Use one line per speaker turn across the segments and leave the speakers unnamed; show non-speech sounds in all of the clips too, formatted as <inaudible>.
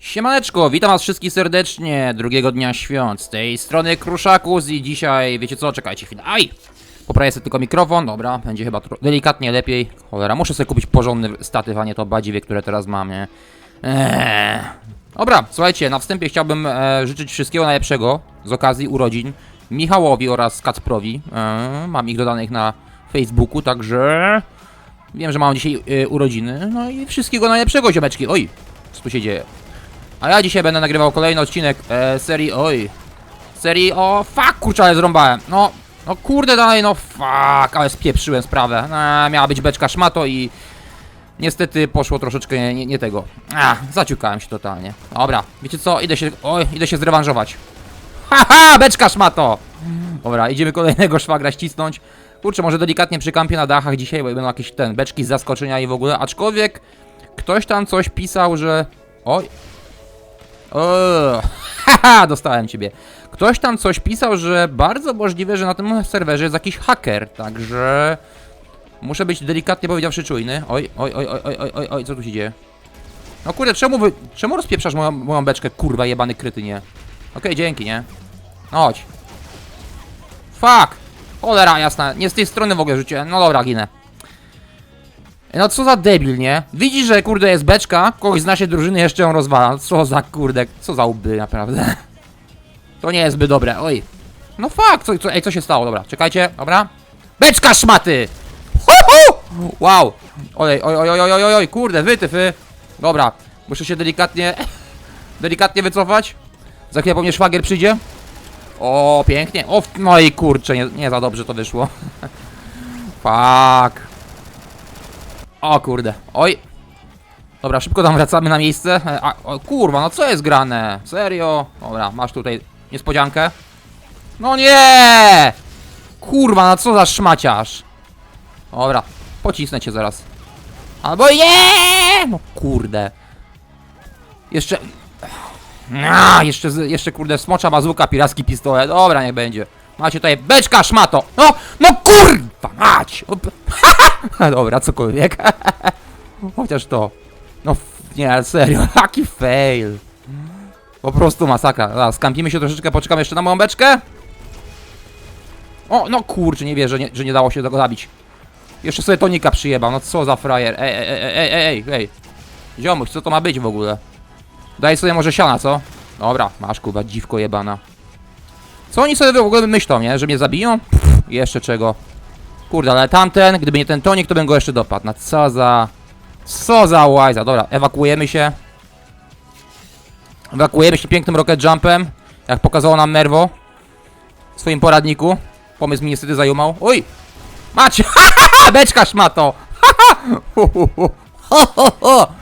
Siemaneczko, witam was wszystkich serdecznie, drugiego dnia świąt, z tej strony Kruszakus i dzisiaj, wiecie co, czekajcie chwilę, aj! Poprawię sobie tylko mikrofon, dobra, będzie chyba delikatnie lepiej, cholera, muszę sobie kupić porządny statyw, a nie to badziwie, które teraz mam, nie? Eee. Dobra, słuchajcie, na wstępie chciałbym e, życzyć wszystkiego najlepszego z okazji urodzin Michałowi oraz Kacprowi, e, mam ich dodanych na Facebooku, także... Wiem, że mam dzisiaj e, urodziny, no i wszystkiego najlepszego, ziomeczki, oj! Co tu się dzieje? A ja dzisiaj będę nagrywał kolejny odcinek e, serii, oj, serii o, fuck, kurczę, ale zrąbałem, no, no kurde dalej, no fuck, ale spieprzyłem sprawę, e, miała być beczka szmato i niestety poszło troszeczkę nie, nie, tego, a, zaciukałem się totalnie, dobra, wiecie co, idę się, oj, idę się zrewanżować, haha, beczka szmato, dobra, idziemy kolejnego szwagra ścisnąć, kurczę, może delikatnie przy kampie na dachach dzisiaj, bo będą jakieś ten, beczki z zaskoczenia i w ogóle, aczkolwiek ktoś tam coś pisał, że, oj, <laughs> haha, dostałem ciebie. Ktoś tam coś pisał, że bardzo możliwe, że na tym serwerze jest jakiś haker, także muszę być delikatnie powiedziawszy czujny. Oj, oj, oj, oj, oj, oj, oj, co tu się dzieje? No kurde, czemu wy, czemu rozpieprzasz moją, moją beczkę, kurwa, jebany krytynie? Okej, dzięki, nie? No chodź. Fuck! Cholera, jasna, nie z tej strony w ogóle rzuciłem, no dobra, ginę. No co za debil, nie? Widzi, że kurde jest beczka, kogoś z naszej drużyny jeszcze ją rozwala. Co za kurde, co za łby naprawdę. To nie jest zbyt dobre, oj. No fuck, co, co, ej, co się stało, dobra, czekajcie, dobra. Beczka szmaty! Hu, hu! Wow! Oj, oj, oj, oj, oj, oj, kurde, wytyfy. Dobra, muszę się delikatnie, <laughs> delikatnie wycofać. Za chwilę po mnie szwagier przyjdzie. O, pięknie. O, no i kurczę, nie, nie za dobrze to wyszło. <laughs> Fuck. O kurde, oj. Dobra, szybko tam wracamy na miejsce. E, A, o, kurwa, no co jest grane? Serio? Dobra, masz tutaj niespodziankę. No nie! Kurwa, no co za szmaciarz. Dobra, pocisnę cię zaraz. Albo nie! No kurde. Jeszcze... <sighs> A, jeszcze, jeszcze kurde, smocza bazuka, piracki pistolet. Dobra, niech będzie. Macie tutaj beczka, szmato. No, no kurwa, mać. <laughs> Dobra, cokolwiek. <laughs> Chociaż to. No, nie, serio, <laughs> jaki fail. Po prostu masakra. Dobra, skampimy się troszeczkę, poczekamy jeszcze na moją beczkę. O, no kurczę, nie wierzę, nie, że nie dało się tego zabić. Jeszcze sobie tonika przyjebał, no co za frajer. Ej, ej, ej, ej, ej, ej. Ziomuś, co to ma być w ogóle? Daj sobie może siana, co? Dobra, masz kurwa, dziwko jebana. Co oni sobie w ogóle myślą, nie? Że mnie zabiją? Pff, jeszcze czego? Kurde, ale tamten, gdyby nie ten tonik, to bym go jeszcze dopadł. No co za... Co za łajza. Dobra, ewakuujemy się. Ewakuujemy się pięknym rocket jumpem. Jak pokazało nam Nerwo. W swoim poradniku. Pomysł mi niestety zajumał. Oj! Macie! <laughs> Beczka szmato! <laughs>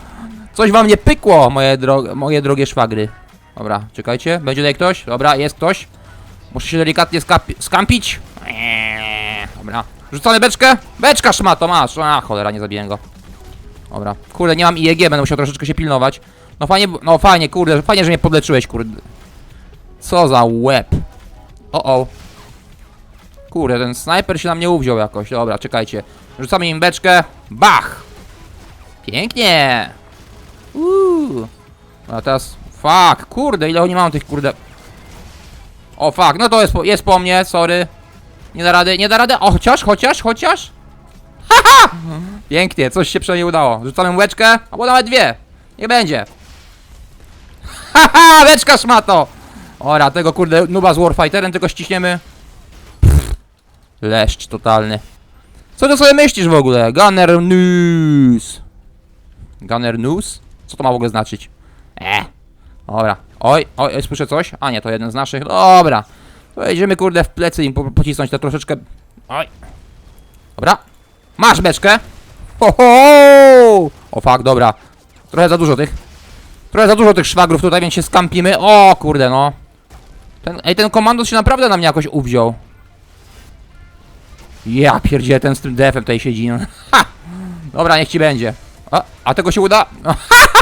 Coś wam nie pykło, moje, dro moje drogie szwagry. Dobra, czekajcie. Będzie tutaj ktoś? Dobra, jest ktoś. Muszę się delikatnie skampić. Eee, Dobra. Rzucamy beczkę? Beczka szmato, masz. A, cholera, nie zabiję go. Dobra. Kurde, nie mam IEG, będę musiał troszeczkę się pilnować. No fajnie, no fajnie, kurde, fajnie, że mnie podleczyłeś, kurde. Co za łeb. O, o. Kurde, ten snajper się na mnie uwziął jakoś. Dobra, czekajcie. Rzucamy im beczkę. Bach! Pięknie! Uuu. A teraz... Fuck, kurde, ile oni mają tych, kurde... O, fuck, no to jest po, jest po mnie, sorry. Nie da rady, nie da rady. O, chociaż, chociaż, chociaż. <laughs> Haha! Pięknie, coś się przynajmniej udało. Rzucamy łeczkę, albo nawet dwie. Nie będzie. <laughs> Haha, łeczka szmato! Ora, tego kurde nuba z Warfighterem tylko ściśniemy. Pff, leszcz totalny. Co ty sobie myślisz w ogóle? Gunner News. Gunner News? Co to ma w ogóle znaczyć? E. Dobra. Oj, oj, słyszę coś? A nie, to jeden z naszych. Dobra. To jedziemy kurde w plecy im po, pocisnąć to troszeczkę. Oj. Dobra. Masz beczkę. Ho! O fuck, dobra. Trochę za dużo tych. Trochę za dużo tych szwagrów tutaj, więc się skampimy. O kurde, no. Ten, ej, ten komandos się naprawdę na mnie jakoś uwziął. Ja pierdzielę, ten z tym defem tutaj siedzi. no. Ha! Dobra, niech ci będzie. A, a tego się uda?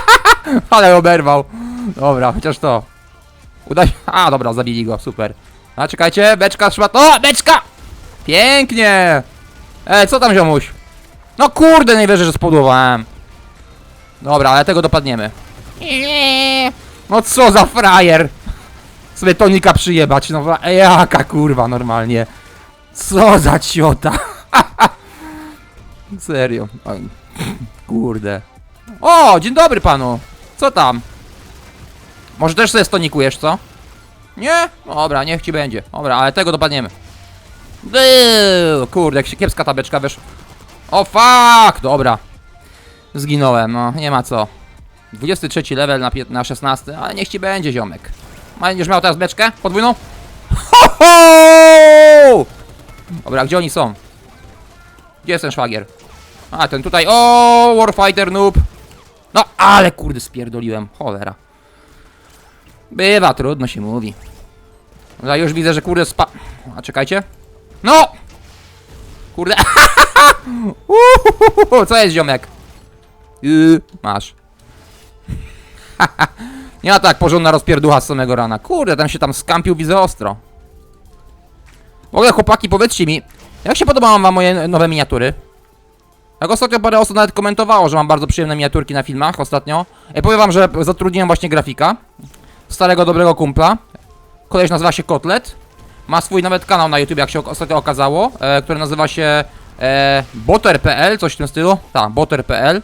<laughs> Ale oberwał. Dobra, chociaż to. Uda się. A, dobra, zabili go, super. A czekajcie, beczka szmat. O, beczka! Pięknie! Ej, co tam ziomuś? No kurde, nie wierzę, że spodłowałem. Dobra, ale tego dopadniemy. No co za frajer! Sobie tonika przyjebać, no jaka kurwa normalnie. Co za ciota. <laughs> Serio. Kurde. O, dzień dobry panu. Co tam? Może też sobie stonikujesz, co? Nie? Dobra, niech ci będzie. Dobra, ale tego dopadniemy. Był! Kurde, jak się kiepska tabeczka wyszła. O fuck! Dobra. Zginąłem, no, nie ma co. 23 level na, na 16, ale niech ci będzie, ziomek. Będziesz miał teraz beczkę podwójną? Ho, ho! Dobra, gdzie oni są? Gdzie jest ten szwagier? A, ten tutaj. O, Warfighter noob. No, ale kurde, spierdoliłem. Cholera. Bywa, trudno się mówi. No, już widzę, że kurde spa... A, czekajcie. No! Kurde. <laughs> Co jest, ziomek? Yy, masz. <laughs> Ma tak porządna rozpierducha z samego rana. Kurde, ten się tam skampił, widzę ostro. W ogóle chłopaki, powiedzcie mi, jak się podobają wam moje nowe miniatury? Jak ostatnio parę osób nawet komentowało, że mam bardzo przyjemne miniaturki na filmach ostatnio. I powiem wam, że zatrudniłem właśnie grafika. Starego, dobrego kumpla. Koleś nazywa się Kotlet. Ma swój nawet kanał na YouTube, jak się ostatnio okazało, e, który nazywa się e, boter.pl, coś w tym stylu. Tak, boter.pl.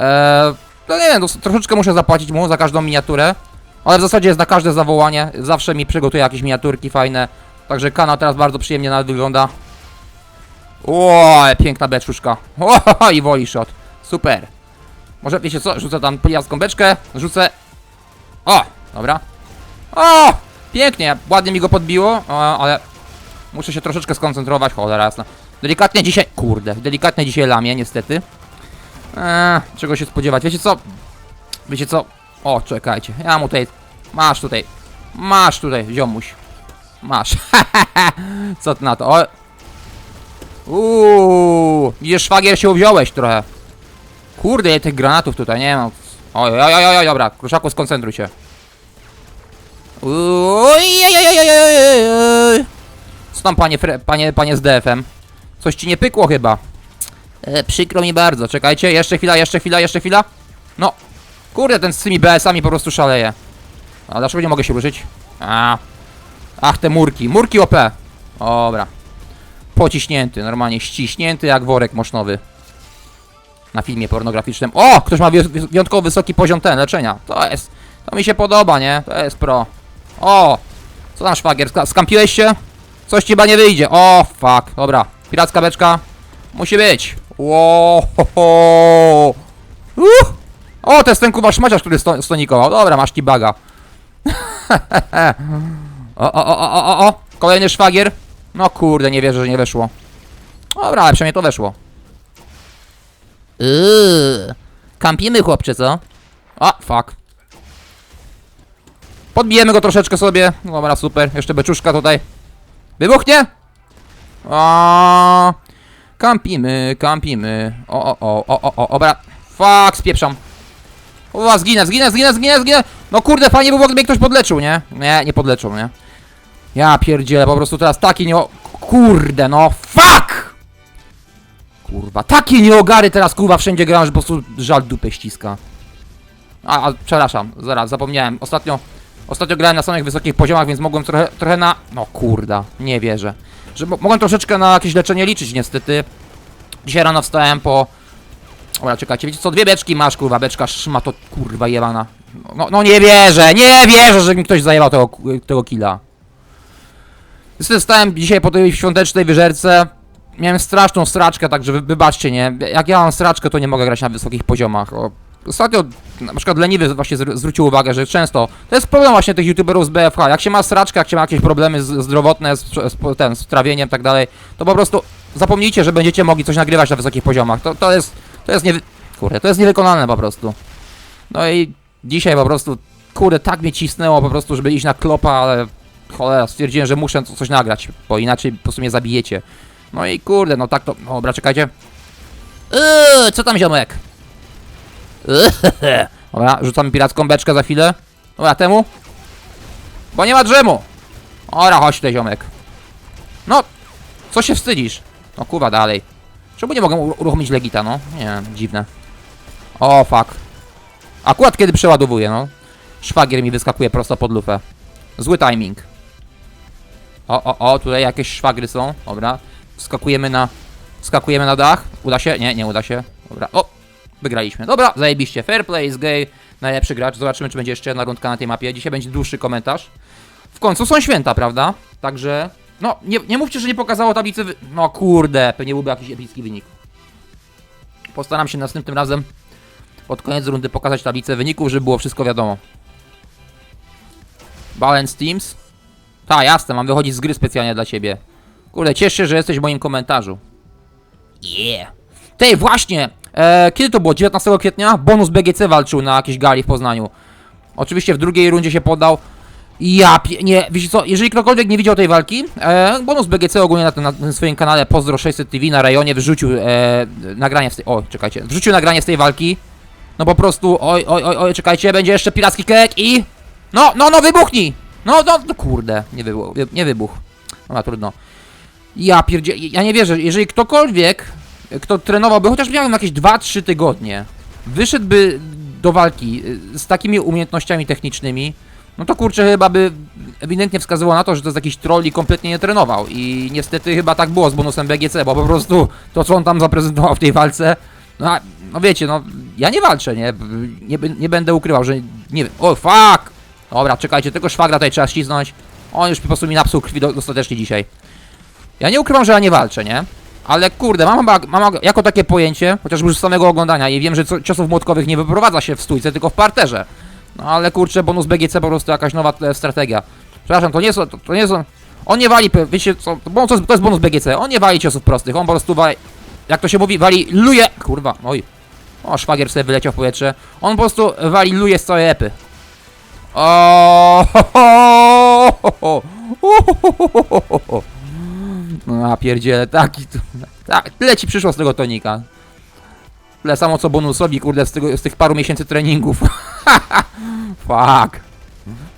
E, no nie wiem, no, troszeczkę muszę zapłacić mu za każdą miniaturę. Ale w zasadzie jest na każde zawołanie. Zawsze mi przygotuje jakieś miniaturki fajne. Także kanał teraz bardzo przyjemnie nawet wygląda. O, piękna beczuszka. <laughs> O, i woli shot. Super. Może wiecie co? Rzucę tam pliaską beczkę. Rzucę. O, dobra. O, pięknie. Ładnie mi go podbiło, ale muszę się troszeczkę skoncentrować. Cholera jasna. Delikatnie dzisiaj. Kurde, delikatnie dzisiaj lamię, niestety. Eee, czego się spodziewać? Wiecie co? Wiecie co? O, czekajcie. Ja mu tutaj. Masz tutaj. Masz tutaj, ziomuś. Masz. <laughs> co ty na to? O. Uuu, widzisz, szwagier się uwziąłeś trochę. Kurde, ile tych granatów tutaj, nie mam. Oj, oj, oj, oj, dobra, kruszaku, skoncentruj się. Uj, oj, oj, oj, oj, oj, oj. Co tam, panie, fre, panie, panie z DF-em? Coś ci nie pykło chyba. Przykro mi bardzo, czekajcie, jeszcze chwila, jeszcze chwila, jeszcze chwila. No, kurde, ten z tymi BS-ami po prostu szaleje. A dlaczego nie mogę się ruszyć? A. Ach, te murki, murki OP. Dobra. Pociśnięty, normalnie ściśnięty jak worek mosznowy. Na filmie pornograficznym. O! Ktoś ma wyjątkowo wysoki poziom ten leczenia. To jest. To mi się podoba, nie? To jest pro. O! Co tam szwagier? Ska- Skampiłeś się? Coś ci chyba nie wyjdzie. O, fuck. Dobra. Piracka beczka. Musi być. Ło, ho. Uh! O, to jest ten kuba szmaciarz, który sto stonikował. Dobra, masz ci baga. <laughs> o, o, o, o, o, o. Kolejny szwagier. No kurde, nie wierzę, że nie weszło. Dobra, ale przynajmniej to weszło. Yy, kampimy chłopcze, co? A, fuck. Podbijemy go troszeczkę sobie. Dobra, super. Jeszcze beczuszka tutaj. Wybuchnie! O, kampimy, kampimy. O, o, o, o, o, o, dobra. Fuck, spieprzam. O, zginę, zginę, zginę, zginę, zginę. No kurde, fajnie by było, gdyby ktoś podleczył, nie? Nie, nie podleczył, nie? Ja pierdzielę, po prostu teraz taki nie... Kurde, no fuck! Kurwa, takie nieogary teraz kurwa wszędzie gram, że po prostu żal dupę ściska. A, a przepraszam, zaraz, zapomniałem. Ostatnio, ostatnio grałem na samych wysokich poziomach, więc mogłem trochę, trochę na... No kurda, nie wierzę. Że mo- mogłem troszeczkę na jakieś leczenie liczyć niestety. Dzisiaj rano wstałem po... Dobra, czekajcie, wiecie co, dwie beczki masz, kurwa, beczka szma to kurwa jebana. No, no nie wierzę, nie wierzę, że mi ktoś zajebał tego, tego killa. Niestety stałem dzisiaj po tej świątecznej wyżerce. Miałem straszną straczkę, także wy, wybaczcie, nie? Jak ja mam straczkę, to nie mogę grać na wysokich poziomach. O, ostatnio na przykład leniwy właśnie zwr- zwrócił uwagę, że często to jest problem właśnie tych youtuberów z BFH. Jak się ma straczkę, jak się ma jakieś problemy zdrowotne z, z, ten, z trawieniem i tak dalej, to po prostu zapomnijcie, że będziecie mogli coś nagrywać na wysokich poziomach. To, to jest, to jest nie, kurde, to jest niewykonalne po prostu. No i dzisiaj po prostu, kurde, tak mnie cisnęło po prostu, żeby iść na klopa, ale cholera, stwierdziłem, że muszę co- coś nagrać, bo inaczej po prostu mnie zabijecie. No i kurde, no tak to... No, dobra, czekajcie. Yy, co tam ziomek? <laughs> Dobra, rzucamy piracką beczkę za chwilę. Dobra, temu. Bo nie ma drzemu. Ora, chodź tutaj ziomek. No, co się wstydzisz? No kurwa, dalej. Czemu nie mogę ur- uruchomić legita, no? Nie, dziwne. O, fuck. Akurat kiedy przeładowuję, no. Szwagier mi wyskakuje prosto pod lufę. Zły timing. O, o, o, tutaj jakieś szwagry są. Dobra. Skakujemy na... Skakujemy na dach. Uda się? Nie, nie uda się. Dobra. O! Wygraliśmy. Dobra, zajebiście. Fair play gay. Najlepszy gracz. Zobaczymy, czy będzie jeszcze jedna rundka na tej mapie. Dzisiaj będzie dłuższy komentarz. W końcu są święta, prawda? Także... No, nie, nie mówcie, że nie pokazało tablicy wy... No kurde, pewnie byłby jakiś epicki wynik. Postaram się następnym razem pod koniec rundy pokazać tablicę wyników, żeby było wszystko wiadomo. Balance Teams. Ta, jasne, mam wychodzić z gry specjalnie dla ciebie. Kurde, cieszę się, że jesteś w moim komentarzu. Yeah. Tej, właśnie! E, kiedy to było? 19 kwietnia? Bonus BGC walczył na jakiejś gali w Poznaniu. Oczywiście w drugiej rundzie się podał. Ja pie... Nie, wiecie co, jeżeli ktokolwiek nie widział tej walki, e, bonus BGC ogólnie na, na, swoim kanale Pozdro 600 TV na rejonie wrzucił e, nagranie z tej... O, czekajcie. Wrzucił nagranie z tej walki. No po prostu, oj, oj, oj, oj, czekajcie, będzie jeszcze piracki kek i... No, no, no, wybuchnij! No, no, no kurde, nie, wybuch, nie wybuch. No, trudno. Ja pierdzie... Ja nie wierzę, jeżeli ktokolwiek, kto trenowałby chociaż miałem jakieś 2-3 tygodnie, wyszedłby do walki y, z takimi umiejętnościami technicznymi, no to kurczę chyba by ewidentnie wskazywało na to, że to jest jakiś troll i kompletnie nie trenował. I niestety chyba tak było z bonusem BGC, bo po prostu to co on tam zaprezentował w tej walce, no, a- no wiecie, no ja nie walczę, nie? Nie, nie będę ukrywał, że nie wiem. O, fuck! Dobra, czekajcie, tylko szwagra tutaj trzeba ścisnąć. On już po prostu mi napsuł krwi do, dostatecznie dzisiaj. Ja nie ukrywam, że ja nie walczę, nie? Ale kurde, mam, mam jako takie pojęcie, chociażby z samego oglądania i wiem, że co, ciosów młotkowych nie wyprowadza się w stójce, tylko w parterze. No ale kurczę, bonus BGC po prostu jakaś nowa e, strategia. Przepraszam, to nie są, to, to nie są... On nie wali, wiecie co, to, to, jest, to jest bonus BGC, on nie wali ciosów prostych, on po prostu wali, jak to się mówi, wali luje, kurwa, oj. O, szwagier sobie wyleciał w powietrze. On po prostu wali luje z całej epy. O, ho, ho, ho, ho, ho, ho, ho, ho, ho. No a pierdziele, taki tak, tyle ci przyszło z tego tonika. Tyle samo co bonusowi, kurde, z, tego, z tych paru miesięcy treningów. <laughs> Fuck.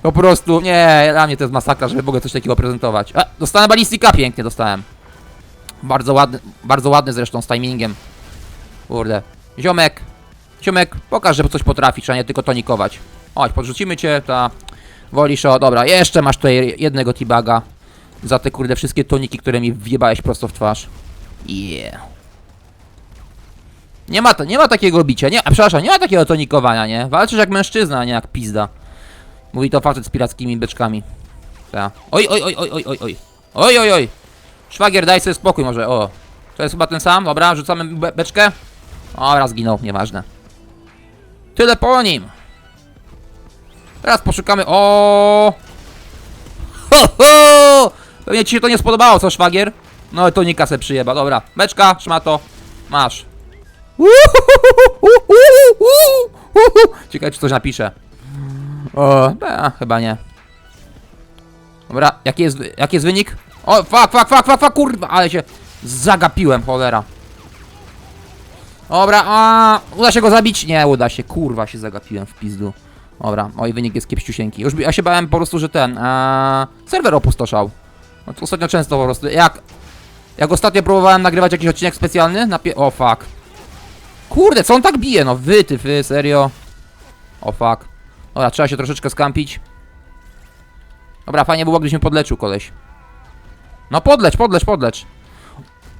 Po prostu, nie, dla mnie to jest masakra, żeby ogóle coś takiego prezentować. E, dostałem balistika, pięknie dostałem. Bardzo ładny, bardzo ładny zresztą z timingiem. Kurde. Ziomek, ziomek, pokaż, że coś potrafisz, a nie tylko tonikować. Chodź, podrzucimy cię, ta... Wolisz, o, dobra, jeszcze masz tutaj jednego T-baga. Za te kurde wszystkie toniki, które mi wjebałeś prosto w twarz. Yeah. Nie ma, to, nie ma takiego bicia, nie, a przepraszam, nie ma takiego tonikowania, nie? Walczysz jak mężczyzna, a nie jak pizda. Mówi to facet z pirackimi beczkami. Ta. Oj, oj, oj, oj, oj, oj, oj. Oj, oj. Szwagier, daj sobie spokój może, o. To jest chyba ten sam, dobra, rzucamy be beczkę. Dobra, zginął, nieważne. Tyle po nim. Teraz poszukamy, o. Ho, ho! Pewnie ci się to nie spodobało, co szwagier? No to Nika se przyjeba, dobra. Beczka, szmato, masz. Ciekawe, czy coś napisze. O, a, chyba nie. Dobra, jaki jest, jaki jest wynik? O, fuck, fuck, fuck, fuck, fuck, kurwa, ale się zagapiłem, cholera. Dobra, a, uda się go zabić? Nie, uda się, kurwa, się zagapiłem w pizdu. Dobra, oj, wynik jest kiepściusieńki. Już ja się bałem po prostu, że ten, a, serwer opustoszał. No ostatnio często po prostu, jak, jak ostatnio próbowałem nagrywać jakiś odcinek specjalny, na pie... O, fuck. Kurde, co on tak bije? No wy, ty, wy, serio. O, fuck. Dobra, trzeba się troszeczkę skampić. Dobra, fajnie było, gdybyś mnie podleczył, koleś. No podleć, podleć, podlecz.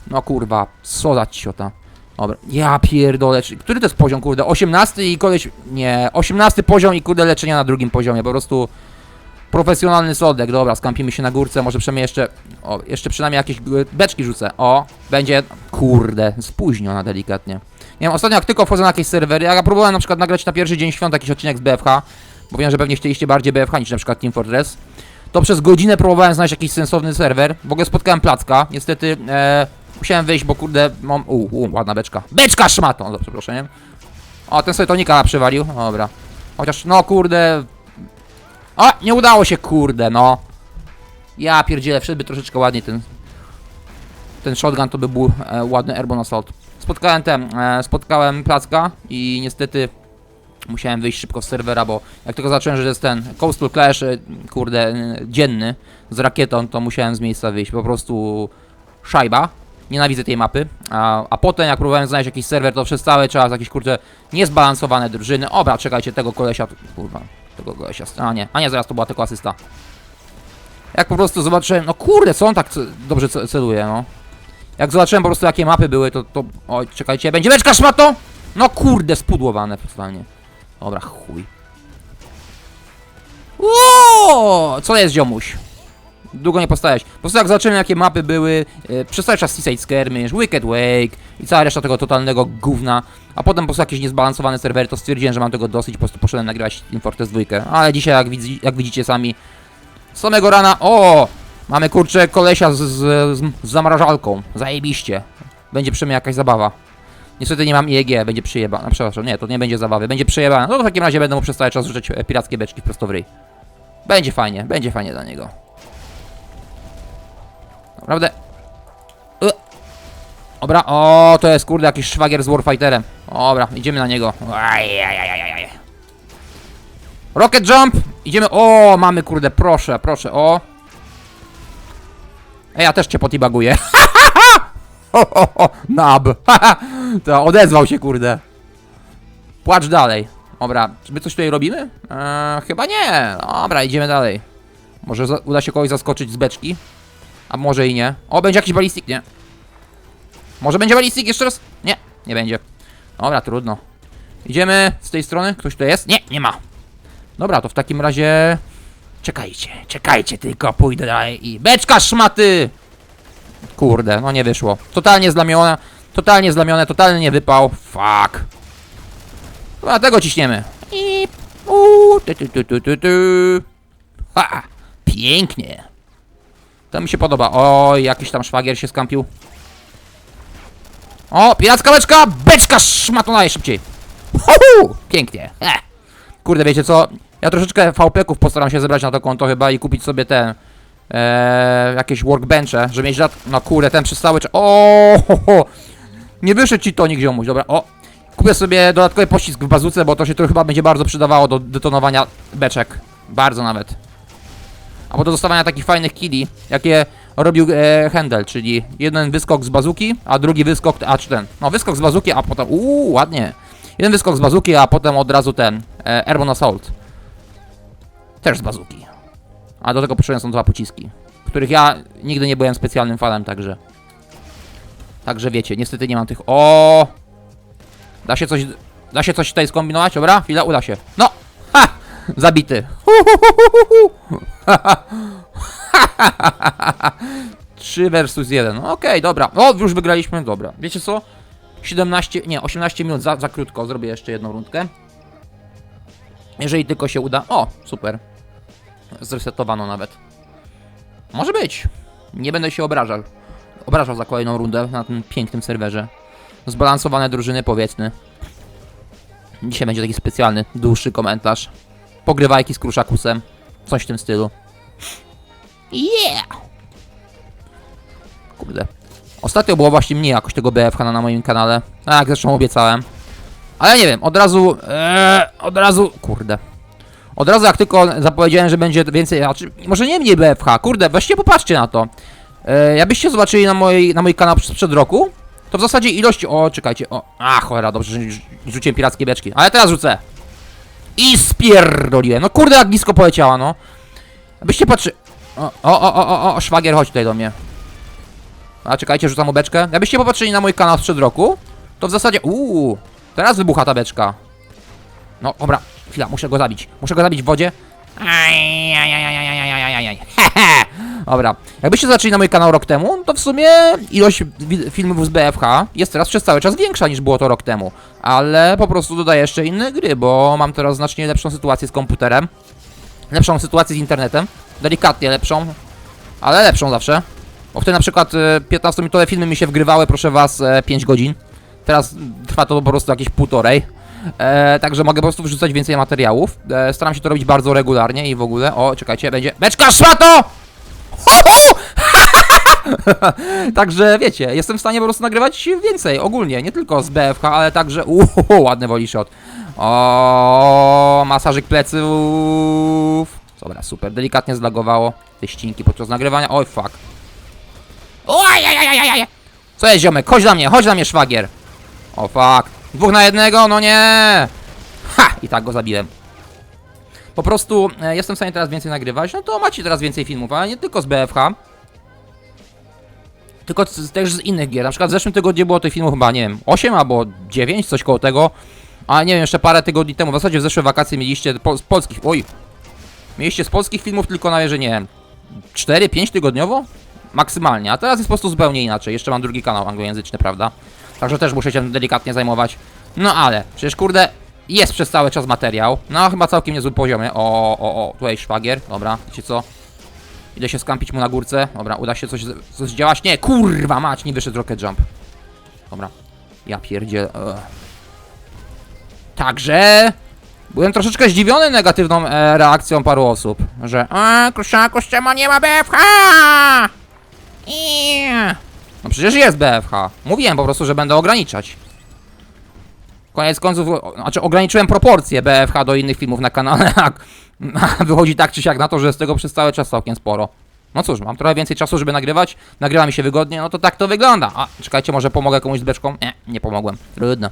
No kurwa, co za ciota. Dobra, ja pierdolę, który to jest poziom, kurde? 18 i koleś... Nie, 18 poziom i kurde leczenia na drugim poziomie, po prostu... Profesjonalny soldek, dobra, skampimy się na górce, może przynajmniej jeszcze... O, jeszcze przynajmniej jakieś beczki rzucę. O, będzie... Kurde, spóźniona delikatnie. Nie wiem, ostatnio jak tylko wchodzę na jakieś serwery, ja próbowałem na przykład nagrać na pierwszy dzień świąt jakiś odcinek z BFH, bo wiem, że pewnie chcieliście bardziej BFH niż na przykład Team Fortress, to przez godzinę próbowałem znaleźć jakiś sensowny serwer. W ogóle spotkałem Placka, niestety e, musiałem wyjść, bo kurde, mam... U, u, ładna beczka. Beczka szmato! No, przepraszam. O, ten sobie tonika przywalił, dobra. Chociaż, no kurde... O, nie udało się, kurde, no. Ja pierdzielę, wszedłby troszeczkę ładniej ten... Ten shotgun to by był e, ładny airborne assault. Spotkałem ten, e, spotkałem Placka i niestety musiałem wyjść szybko z serwera, bo jak tylko zacząłem, że jest ten Coastal Clash, e, kurde, dzienny z rakietą, to musiałem z miejsca wyjść. Po prostu szajba. Nienawidzę tej mapy. A, a potem, jak próbowałem znaleźć jakiś serwer, to przez cały czas jakieś kurde niezbalansowane drużyny. Obra, czekajcie, tego kolesia, kurwa. Tego gościa. A nie, a nie, zaraz to była tylko asysta. Jak po prostu zobaczyłem, no kurde, co on tak dobrze ce- celuje, no. Jak zobaczyłem po prostu jakie mapy były, to, to... Oj, czekajcie, będzie beczka szmato! No kurde, spudłowane totalnie. Dobra, chuj. Ło! Co jest, ziomuś? Długo nie postałeś. Po prostu jak zobaczyłem jakie mapy były, e, przez cały czas Seaside Skirmish, Wicked Wake i cała reszta tego totalnego gówna, a potem po prostu jakieś niezbalansowane serwery, to stwierdziłem, że mam tego dosyć, po prostu poszedłem nagrywać Team Fortress 2. Ale dzisiaj, jak, widzi, jak widzicie sami, samego rana, o! Mamy kurczę kolesia z, z, z, zamrażalką, zajebiście. Będzie przynajmniej jakaś zabawa. Niestety nie mam IEG, będzie przyjeba. No przepraszam, nie, to nie będzie zabawy, będzie przyjebane. No w takim razie będę mu przez cały czas rzucać e, pirackie beczki prosto w ryj. Będzie fajnie, będzie fajnie dla niego. Naprawdę. Y. Dobra, o, to jest kurde jakiś szwagier z Warfighterem. Dobra, idziemy na niego. Rocket Jump! Idziemy, o, mamy kurde, proszę, proszę, o. Ej, ja też cię potibaguję. <laughs> Ho, ho, ho, Nab. <laughs> to odezwał się, kurde. Płacz dalej. Dobra, czy my coś tutaj robimy? Eee, chyba nie. Dobra, idziemy dalej. Może uda się kogoś zaskoczyć z beczki? A może i nie. O, będzie jakiś balistik, nie. Może będzie balistik jeszcze raz? Nie, nie będzie. Dobra, trudno. Idziemy z tej strony. Ktoś tu jest? Nie, nie ma. Dobra, to w takim razie... Czekajcie, czekajcie tylko, pójdę dalej i... Beczka szmaty! Kurde, no nie wyszło. Totalnie zlamione, totalnie zlamione, totalnie nie wypał. Fuck. Dobra, tego ciśniemy. I... Uuu, tu, tu, tu, tu, tu. Ha! Pięknie. To mi się podoba. Oj, jakiś tam szwagier się skampił. O, piracka beczka! Beczka szmato najszybciej. Huhu! Pięknie. E. Kurde, wiecie co? Ja troszeczkę VP-ków postaram się zebrać na to konto chyba i kupić sobie ten... E, jakieś workbenche, żeby mieć lat... No kurde, ten przez cały czas... O, ho, ho. Nie wyszedł ci tonik ziomuś, dobra, o. Kupię sobie dodatkowy pościsk w bazuce, bo to się to chyba będzie bardzo przydawało do detonowania beczek. Bardzo nawet. Albo do dostawania takich fajnych killi, jakie robił e, Handel, czyli jeden wyskok z bazuki, a drugi wyskok, a czy ten, no wyskok z bazuki, a potem, uuu, ładnie. Jeden wyskok z bazuki, a potem od razu ten, e, Airborne Assault. Też z bazuki. A do tego potrzebne są dwa pociski, których ja nigdy nie byłem specjalnym fanem, także. Także wiecie, niestety nie mam tych, o. Da się coś, da się coś tutaj skombinować, dobra? Chwila, uda się. No! Ha! Zabity. Hu, hu, hu, hu, hu. <laughs> 3 versus 1. No Okej, dobra. O, już wygraliśmy. Dobra. Wiecie co? 17, nie, 18 minut za, za krótko. Zrobię jeszcze jedną rundkę. Jeżeli tylko się uda. O, super. Zresetowano nawet. Może być. Nie będę się obrażał. Obrażał za kolejną rundę na tym pięknym serwerze. Zbalansowane drużyny, powiedzmy. Dzisiaj będzie taki specjalny, dłuższy komentarz. Pogrywajki z kruszakusem. Coś w tym stylu. Yeah! Kurde. Ostatnio było właśnie mniej jakoś tego BFH na, moim kanale. A jak zresztą obiecałem. Ale nie wiem, od razu. Eee, od razu. Kurde. Od razu jak tylko zapowiedziałem, że będzie więcej. Znaczy, może nie mniej BFH. Kurde, weźcie popatrzcie na to. Eee, jakbyście zobaczyli na, mojej, na mój kanał sprzed roku, to w zasadzie ilość. O, czekajcie. O, a cholera, dobrze, że rzu- rzuciłem pirackie beczki. Ale teraz rzucę. I spierdoliłem. No kurde, jak blisko poleciała, no. Abyście patrzy... O, o, o, o, o, szwagier, chodź tutaj do mnie. A czekajcie, rzucam obeczkę. Jakbyście popatrzyli na mój kanał sprzed roku, to w zasadzie. Uuu, teraz wybucha ta beczka. No, dobra, chwila, muszę go zabić. Muszę go zabić w wodzie. Hehe. <laughs> Dobra, jakbyście zaczęli na mój kanał rok temu, to w sumie ilość filmów z BFH jest teraz przez cały czas większa niż było to rok temu. Ale po prostu dodaję jeszcze inne gry, bo mam teraz znacznie lepszą sytuację z komputerem, lepszą sytuację z internetem, Delikatnie lepszą, ale lepszą zawsze. Bo wtedy na przykład e, 15-minutowe filmy mi się wgrywały, proszę was, e, 5 godzin. Teraz trwa to po prostu jakieś półtorej. E, także mogę po prostu wrzucać więcej materiałów. E, staram się to robić bardzo regularnie i w ogóle. O, czekajcie, będzie. Beczka szmato! <laughs> Także wiecie, jestem w stanie po prostu nagrywać więcej ogólnie, nie tylko z BFH, ale także. Uuu, ładny woli shot. O, masażyk pleców. Dobra, super, delikatnie zlagowało te ścinki podczas nagrywania. Oj, fuck. Oj, aj, aj, aj, aj, aj. Co jest ziomek? Chodź na mnie, chodź na mnie szwagier. O fuck. Dwóch na jednego? No nie. Ha! I tak go zabiłem. po prostu e, jestem w stanie teraz więcej nagrywać, no to macie teraz więcej filmów, ale nie tylko z BFH. Tylko z, też z innych gier. Na przykład w zeszłym tygodniu było tych filmów chyba, nie wiem, 8 albo 9, coś koło tego. A nie wiem, jeszcze parę tygodni temu, w zasadzie w zeszłe wakacje mieliście po, z polskich, oj, mieliście z polskich filmów tylko na że nie wiem, 4-5 tygodniowo? Maksymalnie, a teraz jest po prostu zupełnie inaczej. Jeszcze mam drugi kanał anglojęzyczny, prawda? Także też muszę się delikatnie zajmować. No ale, przecież kurde, jest przez cały czas materiał. No chyba całkiem niezłym poziomie. O, o, o, tutaj szwagier, dobra, wiecie co? Idę się skampić mu na górce. Dobra, uda się coś, coś zdziałać. Nie, kurwa mać, nie wyszedł rocket jump. Dobra, ja pierdziel. Także... Byłem troszeczkę zdziwiony negatywną e, reakcją paru osób, że A, Kruszaku, ściema nie ma BFH! Eee. No przecież jest BFH. Mówiłem po prostu, że będę ograniczać. Koniec końców, znaczy ograniczyłem proporcje BFH do innych filmów na kanale, <laughs> a wychodzi tak czy siak na to, że jest tego przez cały czas całkiem sporo. No cóż, mam trochę więcej czasu, żeby nagrywać, nagrywa mi się wygodnie, no to tak to wygląda. A, czekajcie, może pomogę komuś z beczką? Nie, nie pomogłem. Trudno.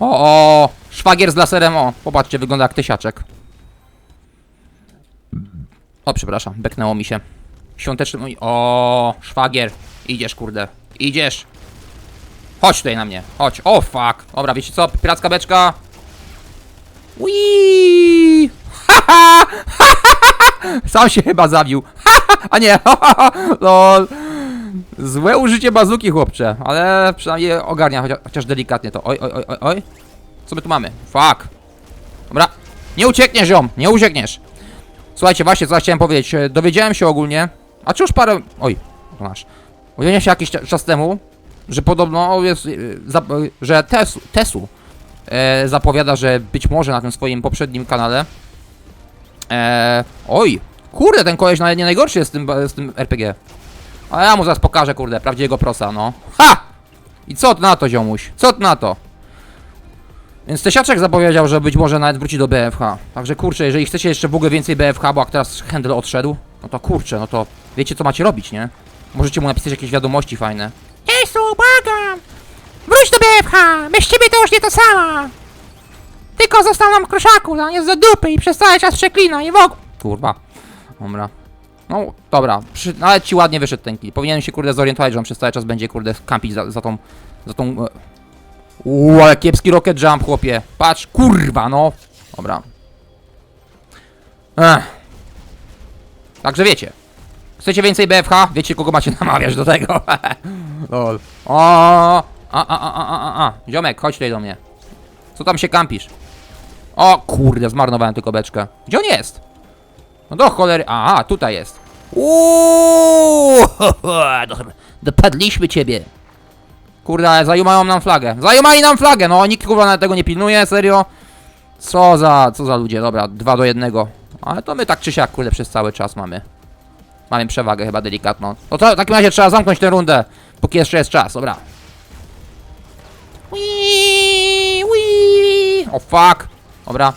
O, szwagier z laserem, o, popatrzcie, wygląda jak tysiaczek. O, przepraszam, beknęło mi się. Świąteczny mój, o, szwagier, idziesz, kurde, idziesz. Chodź tutaj na mnie, chodź, o, fuck. Dobra, wiecie co, piracka beczka. Wii! Haha! Sam się chyba zabił. A nie, lol. Złe użycie bazuki, chłopcze, ale przynajmniej ogarnia chociaż, chociaż delikatnie to. Oj, oj, oj, oj. Co my tu mamy? Fuck. Dobra. Nie uciekniesz, ziom, nie uciekniesz. Słuchajcie, właśnie, co ja chciałem powiedzieć. E, Dowiedziałem się ogólnie, a czy już parę... Oj, to masz. Dowiedziałem się jakiś cza- czas temu, że podobno jest, e, e, że Tesu, Tesu e, zapowiada, że być może na tym swoim poprzednim kanale e, oj, kurde, ten koleś nawet nie najgorszy jest z tym, z tym RPG. A ja mu zaraz pokażę, kurde, prawdziwego prosa, no. Ha! I co na to, ziomuś? Co na to? Więc Tesiaczek zapowiedział, że być może nawet wróci do BFH. Także kurczę, jeżeli chcecie jeszcze w ogóle więcej BFH, bo jak teraz Handel odszedł, no to kurczę, no to wiecie co macie robić, nie? Możecie mu napisać jakieś wiadomości fajne.
Jezu, błagam! Wróć do BFH! Bez ciebie to już nie to samo! Tylko został nam kruszaku, no jest za dupy i przez cały czas przeklina i w ogóle...
Kurwa. Dobra. No, dobra. Przy, nawet ci ładnie wyszedł ten kill. Powinienem się, kurde, zorientować, że on przez cały czas będzie, kurde, kampić za, za tą... Za tą... e. Uuu, ale kiepski rocket jump, chłopie. Patrz, kurwa, no. Dobra. Ech. Także wiecie. Chcecie więcej BFH? Wiecie, kogo macie <laughs> namawiać do tego. <laughs> Lol. O, a, a, a, a, a, a. Ziomek, chodź tutaj do mnie. Co tam się kampisz? O kurde, zmarnowałem tylko beczkę. Gdzie on jest? No do cholery. Aha, tutaj jest. Uuuu, <laughs> do- dopadliśmy ciebie. Kurde, ale zajumają nam flagę. Zajumali nam flagę, no nikt kurwa nawet tego nie pilnuje, serio. Co za, co za ludzie, dobra, dwa do jednego. Ale to my tak czy siak, kurde, przez cały czas mamy. Mamy przewagę chyba delikatną. No to w takim razie trzeba zamknąć tę rundę, póki jeszcze jest czas, dobra. Wii, wii. O fuck. Dobra.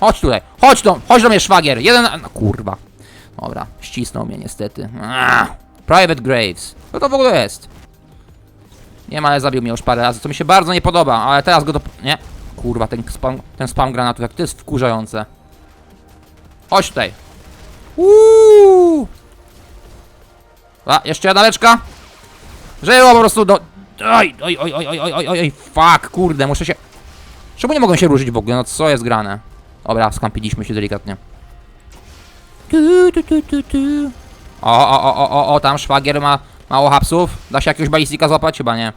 Chodź tutaj, chodź do, chodź do mnie szwagier. Jeden, no, kurwa. Dobra, ścisnął mnie niestety. Private Graves. Co to w ogóle jest? Nie wiem, ale zabił mnie już parę razy, co mi się bardzo nie podoba, ale teraz go do... Nie. Kurwa, ten spam, ten spam granatów, jak to jest wkurzające. Chodź tutaj. Uuu. A, jeszcze jedna leczka. Żyło po prostu do... Oj, oj, oj, oj, oj, oj, oj, oj, fuck, kurde, muszę się... Czemu nie mogą się ruszyć w ogóle? No co jest grane? Dobra, skampiliśmy się delikatnie. Tu, tu, tu, tu, tu. O, o, o, o, o, o, tam szwagier ma mało hapsów. Da się jakiegoś balistika złapać? Chyba nie.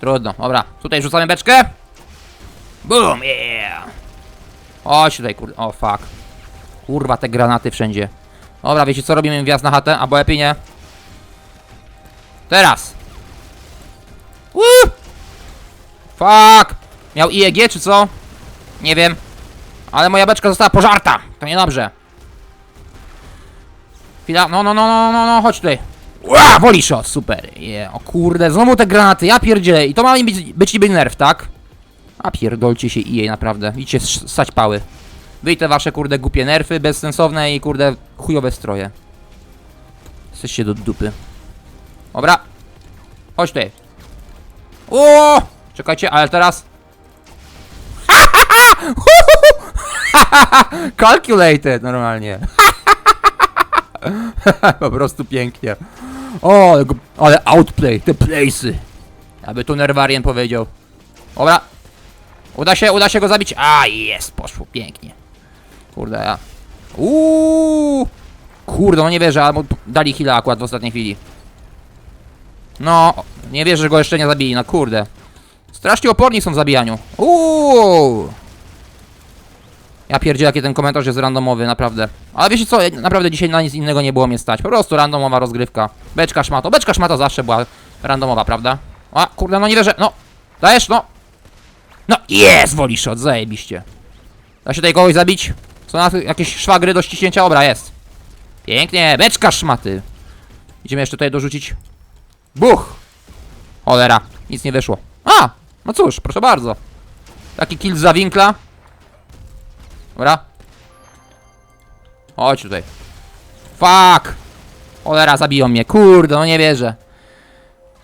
Trudno, dobra. Tutaj rzucamy beczkę. Boom, yeah. Chodź tutaj, kurde. O, fuck. Kurwa, te granaty wszędzie. Dobra, wiecie co? Robimy wjazd na chatę, albo lepiej nie. Teraz. Woo! Fuck! Miał IEG czy co? Nie wiem. Ale moja beczka została pożarta. To niedobrze. Chwila, no, no, no, no, no, no, chodź tutaj. Ła, wolisz o, super. Yeah. O kurde, znowu te granaty, ja pierdzielę. I to ma być, być niby nerw, tak? A pierdolcie się EA, naprawdę. Idźcie ss- ssać pały. Wyj te wasze, kurde, głupie nerfy, bezsensowne i, kurde, chujowe stroje. Jesteście do dupy. Dobra. Chodź tutaj. O! Czekajcie, ale teraz... <laughs> <laughs> Calculated normalnie. <laughs> po prostu pięknie. O, ale, outplay, te place'y. Aby tu Nerwarian powiedział. Dobra. Uda się, uda się go zabić. A, jest, poszło, pięknie. Kurde, ja. Uuu. Kurde, no nie wierzę, albo dali heal'a akurat w ostatniej chwili. No, nie wierzę, że go jeszcze nie zabili, no kurde. Strasznie oporni są w zabijaniu. Uuu. Ja pierdzielę, jaki ten komentarz jest randomowy, naprawdę. Ale wiecie co, naprawdę dzisiaj na nic innego nie było mnie stać. Po prostu randomowa rozgrywka. Beczka szmato. Beczka szmato zawsze była randomowa, prawda? A, kurde, no nie wierzę. No, dajesz, no. No, jest, woli shot, zajebiście. Da się tutaj kogoś zabić? Są na jakieś szwagry do ściśnięcia? Dobra, jest. Pięknie, beczka szmaty. Idziemy jeszcze tutaj dorzucić. Buch! Cholera, nic nie wyszło. A, no cóż, proszę bardzo. Taki kill za winkla. Dobra. Chodź tutaj. Fuck! Cholera, zabiją mnie. Kurde, no nie wierzę.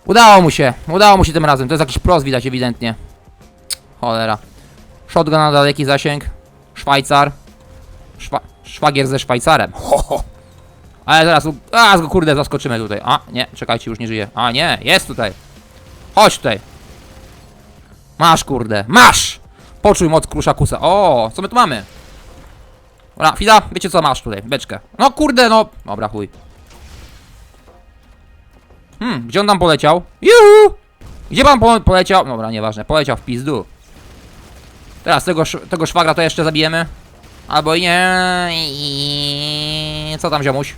Udało mu się. Udało mu się tym razem. To jest jakiś pros widać ewidentnie. Cholera. Shotgun na daleki zasięg. Szwajcar. Szwa szwagier ze Szwajcarem. Ho, ho. Ale zaraz, a, go kurde, zaskoczymy tutaj. A, nie, czekajcie, już nie żyje. A, nie, jest tutaj. Chodź tutaj. Masz, kurde, masz! Poczuj moc kruszakusa. O, co my tu mamy? Dobra, chwila, wiecie co masz tutaj, beczkę. No kurde, no. Dobra, chuj. Hmm, gdzie on tam poleciał? Juhu! Gdzie pan po poleciał? Dobra, nieważne, poleciał w pizdu. Teraz tego, tego szwagra to jeszcze zabijemy. Albo nie. Co tam, ziomuś?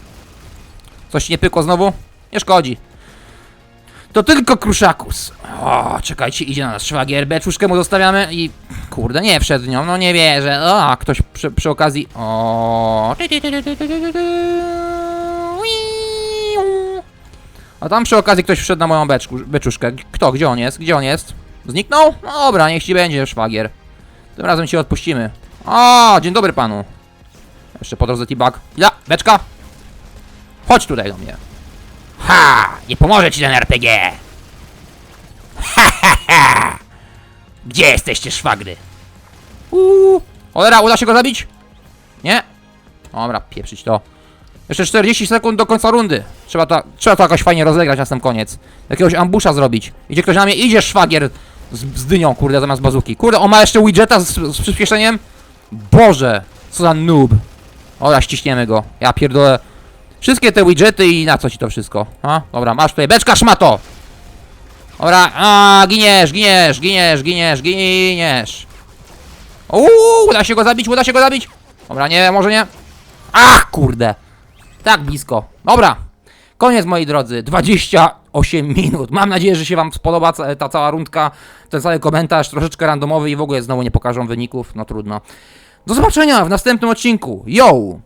Coś nie pykło znowu? Nie szkodzi. To tylko kruszakus. O, czekajcie, idzie na nas szwagier. Beczuszkę mu zostawiamy i... Kurde, nie wszedł nią, no nie wierzę. O, ktoś przy, przy okazji... O. A tam przy okazji ktoś wszedł na moją beczku, beczuszkę. Kto? Gdzie on jest? Gdzie on jest? Zniknął? No dobra, niech ci będzie szwagier. Tym razem cię odpuścimy. O, dzień dobry panu. Jeszcze po drodze T-Bag. Ja, beczka. Chodź tutaj do mnie. Ha! Nie pomoże ci ten RPG! Ha, ha, ha! Gdzie jesteście, szwagry? Uuu. Cholera, uda się go zabić? Nie? Dobra, pieprzyć to. Jeszcze 40 sekund do końca rundy. Trzeba to, trzeba to jakoś fajnie rozegrać na sam koniec. Jakiegoś ambusza zrobić. Idzie ktoś na mnie, idzie szwagier z, z dynią, kurde, zamiast bazuki. Kurde, on ma jeszcze widgeta z, z przyspieszeniem? Boże, co za noob. Dobra, ściśniemy go. Ja pierdolę. Wszystkie te widgety i na co ci to wszystko? A? Dobra, masz tutaj beczka szmato! Dobra, a giniesz, giniesz, giniesz, giniesz, giniesz. Uuu, uda się go zabić, uda się go zabić. Dobra, nie, może nie. Ach, kurde. Tak blisko. Dobra. Koniec moi drodzy. 28 minut. Mam nadzieję, że się wam spodoba ta cała rundka, ten cały komentarz, troszeczkę randomowy i w ogóle znowu nie pokażą wyników. No trudno. Do zobaczenia w następnym odcinku. Yo!